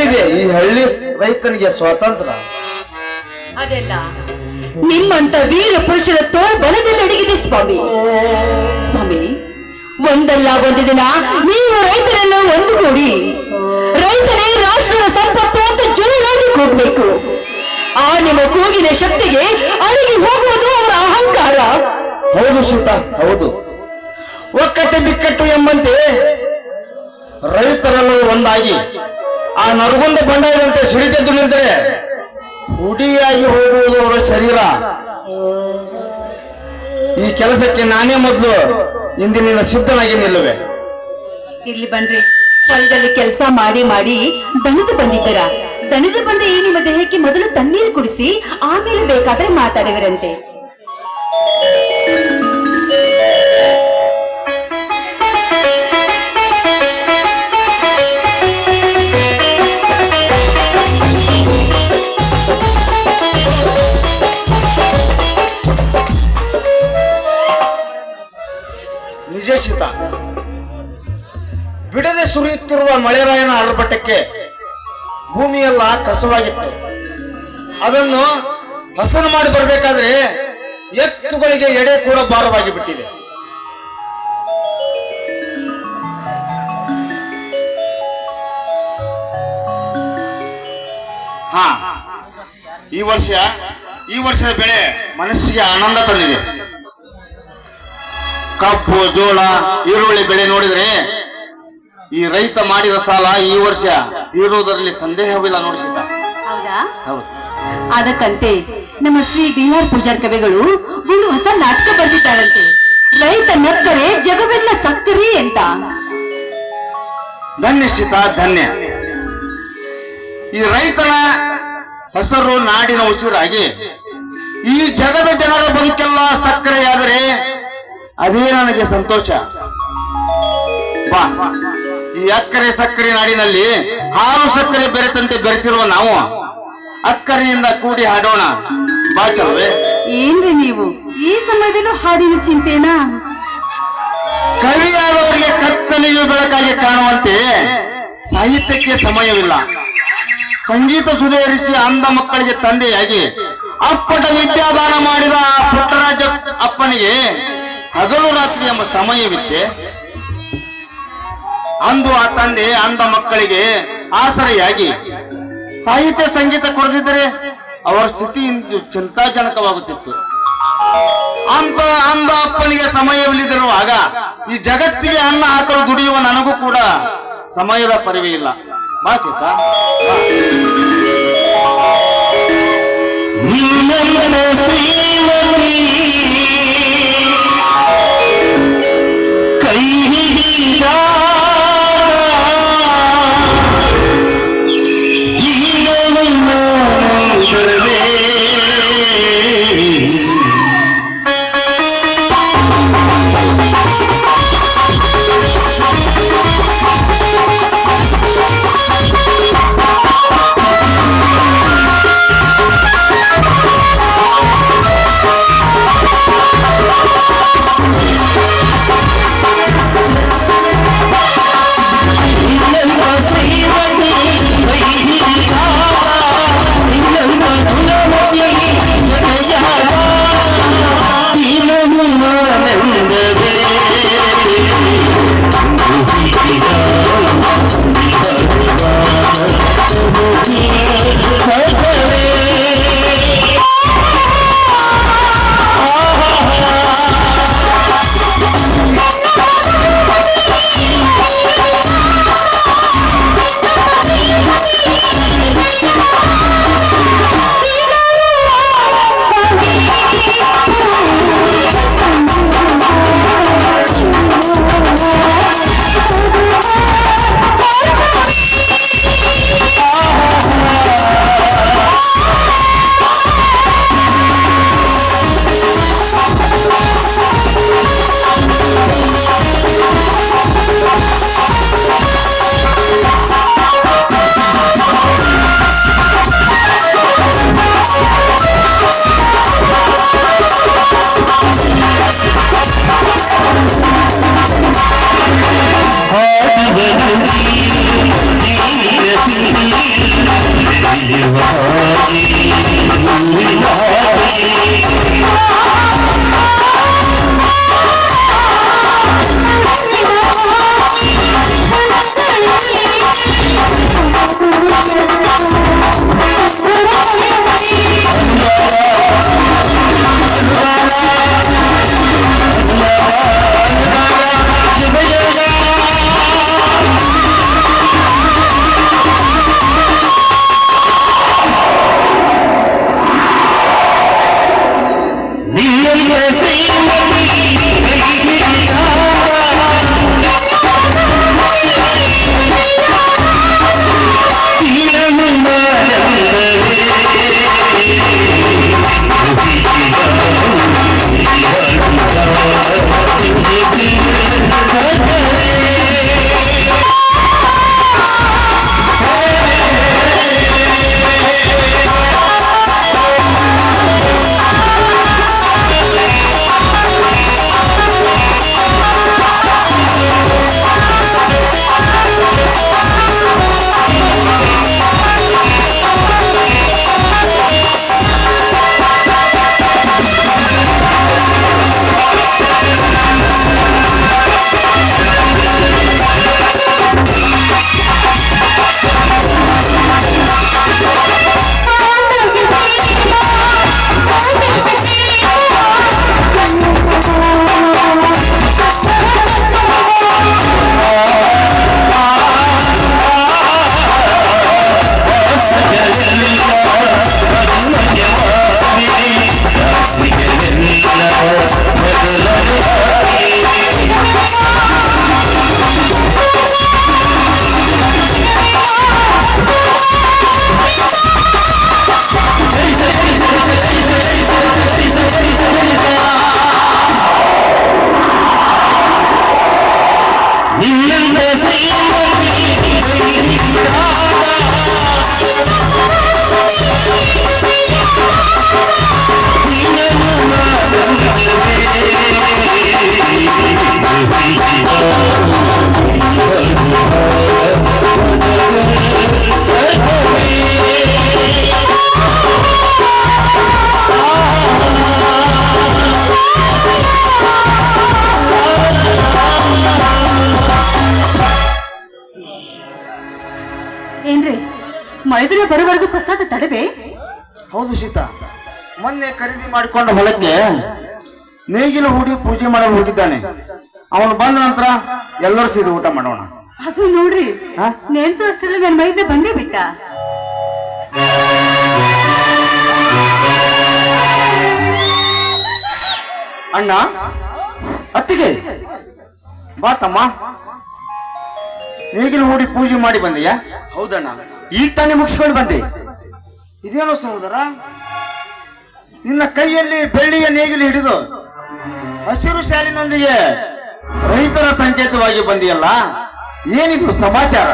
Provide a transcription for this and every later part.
ಎಲ್ಲಿದೆ? ಈ ಹಳ್ಳಿ ರೈತನಿಗೆ ಸ್ವಾತಂತ್ರ್ಯ. ಅದೆಲ್ಲ ನಿಮ್ಮಂತ ವೀರ ಪುರುಷರ ತೋಳ ಬಲದಲ್ಲಿ ಅಡಗಿದೆ ಸ್ವಾಮಿ. ಸ್ವಾಮಿ ಒಂದಲ್ಲ ಒಂದು ದಿನ ನೀವು ಒಂದು ಒಂದುಗೂಡಿ ರೈತನೇ ರಾಷ್ಟ್ರದ ಸಂಪತ್ತು ಅಂತ ಜೋರಾಗಿ ಕೂಡಬೇಕು ಆ ನಿಮ್ಮ ಕೂಗಿನ ಶಕ್ತಿಗೆ ಅಡಗಿ ಹೋಗುವುದು ಅವರ ಅಹಂಕಾರ. ಹೌದು ಸೀತಾ ಹೌದು. ಒಕ್ಕಟ್ಟೆ ಬಿಕ್ಕಟ್ಟು ಎಂಬಂತೆ ರೈತರಲ್ಲೂ ಒಂದಾಗಿ ಆ ನರಗುಂದ ಬಂಡಾಯದಂತೆ ಸಿಡಿದೆದ್ದು ನಿಂತರೆ ಹುಡಿಯಾಗಿ ಹೋಗುವುದು ಅವರ ಶರೀರ. ಈ ಕೆಲಸಕ್ಕೆ ನಾನೇ ಮೊದಲು ಇಂದಿನಿಂದ ಸಿದ್ಧನಾಗಿ ನಿಲ್ಲುವೆ. ಇಲ್ಲಿ ಬನ್ರಿ. ಹೊಲದಲ್ಲಿ ಕೆಲಸ ಮಾಡಿ ಮಾಡಿ ದಣಿದು ಬಂದಿದ್ದೀರ. ದಣಿದು ಬಂದ ಈ ನಿಮ್ಮ ದೇಹಕ್ಕೆ ಮೊದಲು ತಣ್ಣೀರು ಕುಡಿಸಿ, ಆಮೇಲೆ ಬೇಕಾದ್ರೆ ಮಾತಾಡುವಿರಂತೆ. ಆರ್ಭಟಕ್ಕೆ ಭೂಮಿಯೆಲ್ಲ ಕಸವಾಗಿತ್ತು. ಅದನ್ನು ಹಸನು ಮಾಡಿ ಬರಬೇಕಾದ್ರೆ ಎತ್ತುಗಳಿಗೆ ಎಡೆ ಕೂಡ ಭಾರವಾಗಿ ಬಿಟ್ಟಿದೆ. ಹಾ, ಈ ವರ್ಷ, ಈ ವರ್ಷದ ಬೆಳೆ ಮನಸ್ಸಿಗೆ ಆನಂದ ತಂದಿದೆ. ಕಬ್ಬು, ಜೋಳ, ಈರುಳ್ಳಿ ಬೆಳೆ ನೋಡಿದ್ರೆ ಈ ರೈತ ಮಾಡಿದ ಸಾಲ ಈ ವರ್ಷ ತೀರುವುದರಲ್ಲಿ ಸಂದೇಹವಿಲ್ಲ ನೋಡಿಸಿದ್ದ ಹೌದಾ? ಹೌದು. ಅದಕ್ಕಂತೆ ನಮ್ಮ ಶ್ರೀ ಡಿ ಆರ್ ಪೂಜಾರ್ ಕವಿಗಳು ಒಂದು ಹೊಸ ನಾಟಕ ಬರೆದಿದ್ದಾರಂತೆ. ರೈತ ನಕ್ಕರೆ ಜಗವೆಲ್ಲ ಸಕ್ಕರೆ ಅಂತ. ಧನ್ಯಶ್ಚಿತ ಧನ್ಯ. ಈ ರೈತನ ಹೆಸರು ನಾಡಿನ ಉಸಿರಾಗಿ ಈ ಜಗದ ಜನರ ಬದುಕೆಲ್ಲ ಸಕ್ಕರೆಯಾದರೆ ಅದೇ ನನಗೆ ಸಂತೋಷ. ಬಾ. ಈ ಅಕ್ಕರೆ ಸಕ್ಕರೆ ನಾಡಿನಲ್ಲಿ ಹಾಲು ಸಕ್ಕರೆ ಬೆರೆತಂತೆ ಬೆರೆತಿರುವ ನಾವು ಅಕ್ಕರೆಯಿಂದ ಕೂಡಿ ಹಾಡೋಣ. ಬಾಚಲ್ವೇ ಏನ್ರಿ ನೀವು? ಈ ಸಮಯದಲ್ಲೂ ಹಾಡಿನ ಚಿಂತೆನಾ? ಕವಿಯಾದವರಿಗೆ ಕತ್ತಲೆಯು ಬೆಳಕಾಗಿ ಕಾಣುವಂತೆ ಸಾಹಿತ್ಯಕ್ಕೆ ಸಮಯವಿಲ್ಲ. ಸಂಗೀತ ಸುಧಾರಿಸಿ ಅಂಧ ಮಕ್ಕಳಿಗೆ ತಂದೆಯಾಗಿ ಅಪ್ಪಟ ವಿದ್ಯಾದಾನ ಮಾಡಿದ ಆ ಪುಟ್ಟರಾಜ ಅಪ್ಪನಿಗೆ ಹಗಲು ರಾತ್ರಿ ಎಂಬ ಸಮಯವಿತ್ತೆ. ಅಂದು ಆ ತಂದೆ ಅಂದ ಮಕ್ಕಳಿಗೆ ಆಸರೆಯಾಗಿ, ಸಾಹಿತ್ಯ ಸಂಗೀತ ಕೊಡದಿದ್ದರೆ ಅವರ ಸ್ಥಿತಿ ಚಿಂತಾಜನಕವಾಗುತ್ತಿತ್ತು ಅಂತ ಅಂದ ಅಪ್ಪನಿಗೆ ಸಮಯವಿಲ್ಲದಿರುವಾಗ ಈ ಜಗತ್ತಿಗೆ ಅನ್ನ ಹಾಕಲು ದುಡಿಯುವ ನನಗೂ ಕೂಡ ಸಮಯದ ಪರಿವೇ ಇಲ್ಲ ಬಾಸಿತ ನಿನ್ನ ಬಾ. ಮೈದುನ ಬರುವರೆಗೂ ಪ್ರಸಾದ ತಡವೆ? ಹೌದು ಸೀತಾ. ಮೊನ್ನೆ ಖರೀದಿ ಮಾಡಿಕೊಂಡ ಹೊಲಕ್ಕೆ ನೇಗಿಲು ಹೂಡಿ ಪೂಜೆ ಮಾಡಲು ಹೋಗಿದ್ದಾನೆ. ಅವನು ಬಂದ ನಂತರ ಎಲ್ಲರೂ ಸೇರಿ ಊಟ ಮಾಡೋಣ. ಅದು ನೋಡ್ರಿ? ನೆನ್ಸು ಅಷ್ಟರಲ್ಲಿ ನನ್ನ ಮೈದ ಬಂದೇ ಬಿಟ್ಟ. ಅಣ್ಣ ಅತ್ತಿಗೆ. ಬಾ ತಮ್ಮ. ನೇಗಿಲು ಹೂಡಿ ಪೂಜೆ ಮಾಡಿ ಬಂದೆಯಾ? ಹೌದಣ್ಣ. ಈಗ ತಾನೇ ಮುಗಿಸ್ಕೊಂಡು ಬಂದೆ. ಇದೇನೋ ಸಹೋದರ? ನಿನ್ನ ಕೈಯಲ್ಲಿ ಬೆಳ್ಳಿಯ ನೇಗಿಲು ಹಿಡಿದು ಹಸಿರು ಶಾಲಿನೊಂದಿಗೆ ರೈತರ ಸಂಕೇತವಾಗಿ ಬಂದಿಯಲ್ಲ? ಏನಿದು ಸಮಾಚಾರ?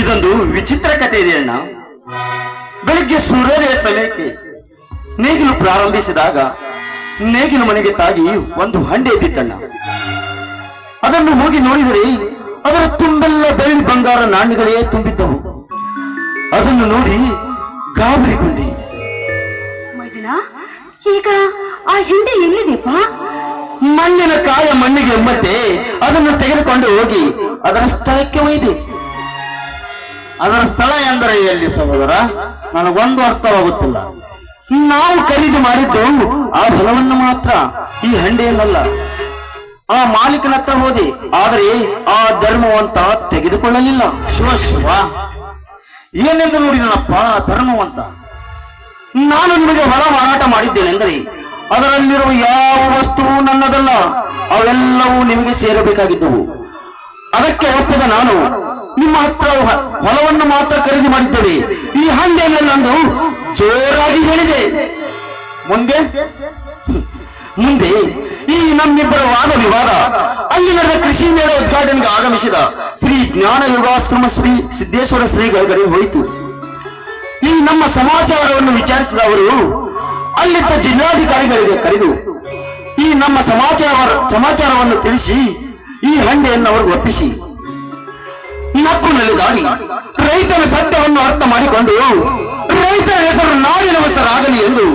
ಇದೊಂದು ವಿಚಿತ್ರ ಕಥೆ ಇದೆ ಅಣ್ಣ. ಬೆಳಿಗ್ಗೆ ಸೂರ್ಯೋದಯ ಸಮಯಕ್ಕೆ ನೇಗಿಲು ಪ್ರಾರಂಭಿಸಿದಾಗ ನೇಗಿಲು ಮನೆಗೆ ತಾಗಿ ಒಂದು ಹಂಡೆ ಬಿತ್ತಣ್ಣ ಅದನ್ನು ಹೋಗಿ ನೋಡಿದರೆ ಅದರ ತುಂಬೆಲ್ಲ ಬೆಳ್ಳಿ ಬಂಗಾರ ನಾಣ್ಯಗಳೇ ತುಂಬಿದ್ದವು. ಅದನ್ನು ನೋಡಿ ಗಾಬರಿಗೊಂಡಿ ಮೈದಿನ ಈಗ ಆ ಹಿಂದೆ ಎಲ್ಲಿದೆಪ್ಪ? ಮಣ್ಣಿನ ಕಾಯ ಮಣ್ಣಿಗೆ ಎಂಬಂತೆ ಅದನ್ನು ತೆಗೆದುಕೊಂಡು ಹೋಗಿ ಅದರ ಸ್ಥಳಕ್ಕೆ ಒಯ್ದು. ಅದರ ಸ್ಥಳ ಎಂದರೆ ಎಲ್ಲಿ ಸಹೋದರ? ನನಗೊಂದು ಅರ್ಥವಾಗುತ್ತಿಲ್ಲ. ನಾವು ಖರೀದಿ ಮಾಡಿದ್ದು ಆ ಫಲವನ್ನು ಮಾತ್ರ ಈ ಹಂಡೆಯನ್ನಲ್ಲ ಆ ಮಾಲೀಕನ ಹತ್ರ ಹೋದೆ. ಆದರೆ ಆ ಧರ್ಮವಂತ ತೆಗೆದುಕೊಳ್ಳಲಿಲ್ಲ. ಶಿವ ಶಿವ. ಏನೆಂದು ನೋಡಿದನಪ್ಪ ಧರ್ಮವಂತ ನಾನು ನಿಮಗೆ ಹೊರ ಮಾರಾಟ ಮಾಡಿದ್ದೇನೆಂದರೆ ಅದರಲ್ಲಿರುವ ಯಾವ ವಸ್ತುವು ನನ್ನದಲ್ಲ ಅವೆಲ್ಲವೂ ನಿಮಗೆ ಸೇರಬೇಕಾಗಿದ್ದವು. ಅದಕ್ಕೆ ಒಪ್ಪದ ನಾನು ನಿಮ್ಮ ಹತ್ರ ಹೊಲವನ್ನು ಮಾತ್ರ ಖರೀದಿ ಮಾಡಿದ್ದೇವೆ. ಈ ಹಂಡೆಯನ್ನೆಲ್ಲಂದು ಜೋರಾಗಿ ಹೇಳಿದೆ. ಮುಂದೆ? ಮುಂದೆ ಈ ನಮ್ಮಿಬ್ಬರ ವಾದ ವಿವಾದ. ಅಲ್ಲಿ ನಡೆದ ಕೃಷಿ ಮೇಳ ಉದ್ಘಾಟನೆಗೆ ಆಗಮಿಸಿದ ಶ್ರೀ ಜ್ಞಾನ ಯೋಗಾಶ್ರಮ ಶ್ರೀ ಸಿದ್ದೇಶ್ವರ ಶ್ರೀಗಳಿಗೆ ಹೋಯಿತು. ಈ ನಮ್ಮ ಸಮಾಚಾರವನ್ನು ವಿಚಾರಿಸಿದ ಅವರು, ಅಲ್ಲಿದ್ದ ಜಿಲ್ಲಾಧಿಕಾರಿಗಳಿಗೆ ಕರೆದು ಈ ನಮ್ಮ ಸಮಾಚಾರ, ಸಮಾಚಾರವನ್ನು ತಿಳಿಸಿ ಈ ಹಂಡೆಯನ್ನು ಅವರು ಒಪ್ಪಿಸಿ. ನಕ್ಕು ನೆಲೆದಾಡಿ ರೈತನ ಸತ್ಯವನ್ನು ಅರ್ಥ ಮಾಡಿಕೊಂಡು ರೈತರ ಹೆಸರು ನಾಡಿನ ಹೆಸರಾಗಲಿ ಎಂದು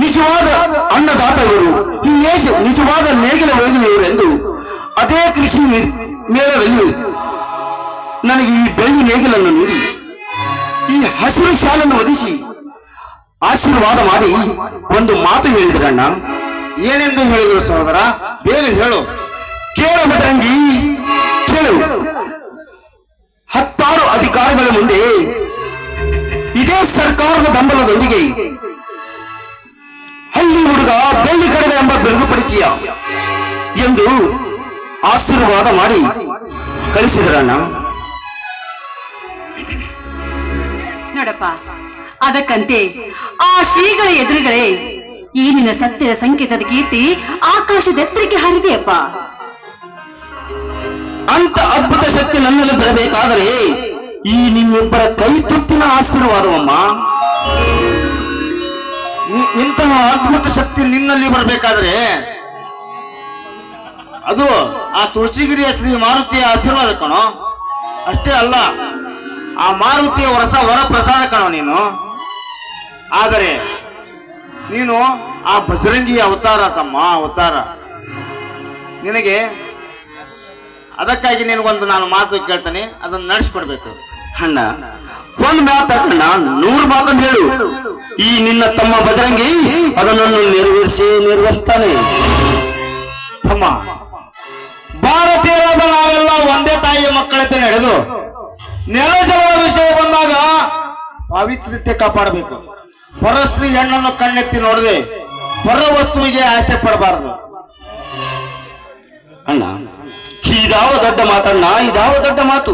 ನಿಜವಾದ ಅನ್ನದಾತ ಇವರು ಈ ನಿಜವಾದ ನೇಗಿಲ ಎಂದು ಅದೇ ಕೃಷಿ ಮೇಳದಲ್ಲಿ ನನಗೆ ಈ ಬೆಳ್ಳಿ ನೇಗಿಲನ್ನು ನೀಡಿ, ಈ ಹಸಿರು ಶಾಲನ್ನು ಒದಿಸಿ ಆಶೀರ್ವಾದ ಮಾಡಿ ಒಂದು ಮಾತು ಹೇಳಿದ್ರಣ್ಣ ಏನೆಂದು ಹೇಳಿದರು ಸಹೋದರ? ಬೇಗ ಹೇಳು. ಕೇಳು ಬದರಂಗಿ ಕೇಳು. ಹತ್ತಾರು ಅಧಿಕಾರಿಗಳ ಮುಂದೆ ಇದೇ ಸರ್ಕಾರದ ಬೆಂಬಲದೊಂದಿಗೆ ಹಳ್ಳಿ ಹುಡುಗ ಬೆಳ್ಳಿ ಕಡಗ ಎಂಬ ಬಿರುದು ಪಡಿತೀಯ ಎಂದು ಆಶೀರ್ವಾದ ಮಾಡಿ ಕಳಿಸಿದ್ರಣ್ಣ ನೋಡಪ್ಪ ಅದಕ್ಕಂತೆ ಆ ಶ್ರೀಗಳ ಎದುರುಗಳೇ ಈ ನಿನ್ನ ಸತ್ಯದ ಸಂಕೇತದ ಕೀರ್ತಿ ಆಕಾಶದೆತ್ತರಿಗೆ ಹರಿದೆಯಪ್ಪ. ಅಂತ ಅದ್ಭುತ ಶಕ್ತಿ ನನ್ನಲ್ಲಿ ಬರಬೇಕಾದರೆ ಈ ನಿಮ್ಮಿಬ್ಬರ ಕೈ ತುತ್ತಿನ ಆಶೀರ್ವಾದವಮ್ಮ. ಇಂತಹ ಅದ್ಭುತ ಶಕ್ತಿ ನಿನ್ನಲ್ಲಿ ಬರಬೇಕಾದ್ರೆ ಅದು ಆ ತುಳಸಿಗಿರಿಯ ಶ್ರೀ ಮಾರುತಿಯ ಆಶೀರ್ವಾದ ಕಣೋ. ಅಷ್ಟೇ ಅಲ್ಲ, ಆ ಮಾರುತಿಯ ವರಸ ವರ ಪ್ರಸಾದ ಕಣೋ ನೀನು. ಆದರೆ ನೀನು ಆ ಬಜರಂಗಿಯ ಅವತಾರ ತಮ್ಮ ಅವತಾರ. ನಿನಗೆ ಅದಕ್ಕಾಗಿ ನಿನಗೊಂದು ನಾನು ಮಾತು ಕೇಳ್ತೇನೆ, ಅದನ್ನು ನಡೆಸ್ಕೊಡ್ಬೇಕು. ಅಣ್ಣ ಒಂದ್ ಮಾತಣ್ಣ ನೂರು ಮಾತನ್ನು ಹೇಳು. ಈ ನಿನ್ನ ತಮ್ಮ ಬಜರಂಗಿ ಅದನ್ನು ನೆರವೇರಿಸಿ ನಿರ್ವಹಿಸ್ತಾನೆ ತಮ್ಮ ಭಾರತೀಯರಾದ ನಾವೆಲ್ಲ ಒಂದೇ ತಾಯಿಯ ಮಕ್ಕಳಂತೆ ನಡೆದು ನೆಲ ಜಲದ ವಿಷಯ ಬಂದಾಗ ಪಾವಿತ್ರ್ಯತೆ ಕಾಪಾಡಬೇಕು. ಪರಸ್ತ್ರೀ ಹೆಣ್ಣನ್ನು ಕಣ್ಣೆತ್ತಿ ನೋಡದೆ ಪರ ವಸ್ತುವಿಗೆ ಆಸೆ ಪಡಬಾರದು. ಅಣ್ಣ ಇದಾವ ದೊಡ್ಡ ಮಾತಣ್ಣ ಇದಾವ ದೊಡ್ಡ ಮಾತು?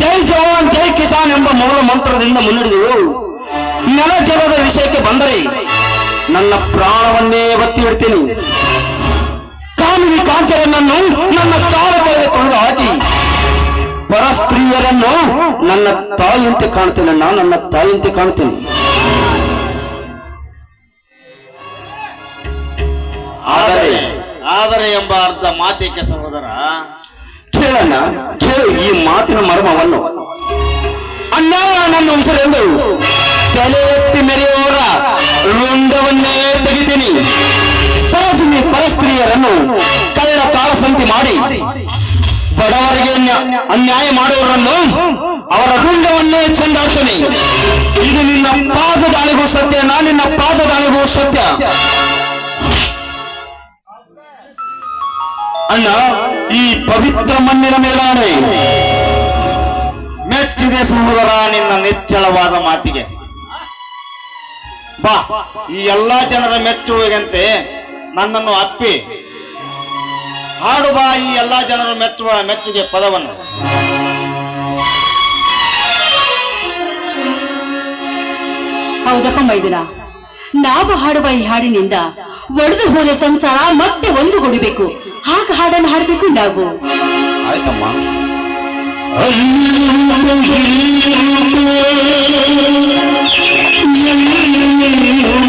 ಜೈ ಜವಾನ್, ಜೈ ಕಿಸಾನ್ ಎಂಬ ಮೂಲ ಮಂತ್ರದಿಂದ ಮುನ್ನಡೆದು ನೆಲ ಜಲದ ವಿಷಯಕ್ಕೆ ಬಂದರೆ ನನ್ನ ಪ್ರಾಣವನ್ನೇ ಒತ್ತಿ ಇಡ್ತೀನಿ. ಕಾನೂನಿ ಕಾಂಚರನ್ನು ನನ್ನ ಕೆಳಗೆ ತೊಳೆದು ಹಾಕಿ, ಪರಸ್ತ್ರೀಯರನ್ನು ನನ್ನ ತಾಯಿಯಂತೆ ಕಾಣ್ತೇನೆ, ನಾನು ನನ್ನ ತಾಯಿಯಂತೆ ಕಾಣ್ತೇನೆ. ಆದರೆ ಆದರೆ ಎಂಬ ಅರ್ಧ ಮಾತೇಕೆ ಸಹೋದರ ಕೇಳಣ್ಣ, ಕೇಳು ಈ ಮಾತಿನ ಮರ್ಮವನ್ನು. ಅಣ್ಣ ನನ್ನ ಉಸಿರೆಂದು ತಲೆ ಎತ್ತಿ ಮೆರೆಯೋರ ವೃಂದವನ್ನೇ ತೆಗಿತೀನಿ. ಪರದಿನಿ ಪರಸ್ತ್ರೀಯರನ್ನು ಕಳ್ಳ ಕಾಳಸಂತಿ ಮಾಡಿ, ಬಡವರಿಗೆ ನ್ಯಾ- ಅನ್ಯಾಯ ಮಾಡುವವರನ್ನು ಅವರ ವೃಂದವನ್ನೇ ಚೆಂದಾಡ್ತೀನಿ. ಇದು ನಿನ್ನ ಪಾದದಾಳಿಗೂ ಸತ್ಯ ನಾನು ನಿನ್ನ ಪಾದದಾಳಿಗೂ ಸತ್ಯ. ಅಣ್ಣ ಈ ಪವಿತ್ರ ಮಣ್ಣಿನ ಮೇಲಾಣೆ. ಮೆಚ್ಚಿದೆ ಸಹೋದರ, ನಿನ್ನ ನಿಚ್ಚಳವಾದ ಮಾತಿಗೆ. ಬಾ, ಈ ಎಲ್ಲಾ ಜನರ ಮೆಚ್ಚುವಂತೆ ನನ್ನನ್ನು ಅಪ್ಪಿ. ಹಾಡು ಬಾ ಈ ಎಲ್ಲಾ ಜನರು ಮೆಚ್ಚುವ ಮೆಚ್ಚುಗೆ ಪದವನ್ನು. ಹೌದಪ್ಪ ಮೈದುನ. ನಾವು ಹಾಡುವ ಈ ಹಾಡಿನಿಂದ ಒಡೆದು ಹೋದ ಸಂಸಾರ ಮತ್ತೆ ಒಂದುಗೂಡಬೇಕು ಆಗ ಹಾಡನ್ನು ಹಾಡಬೇಕು ನಾವು. ಆಯ್ತಮ್ಮ. Thank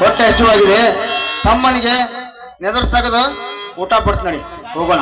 ಹೊಟ್ಟೆ ಹಚ್ಚುವಾಗಿದೆ. ತಮ್ಮನಿಗೆ ನೆದರ್ ತೆಗೆದು ಊಟ ಪಡಿಸ್ ನಡಿ ಹೋಗೋಣ.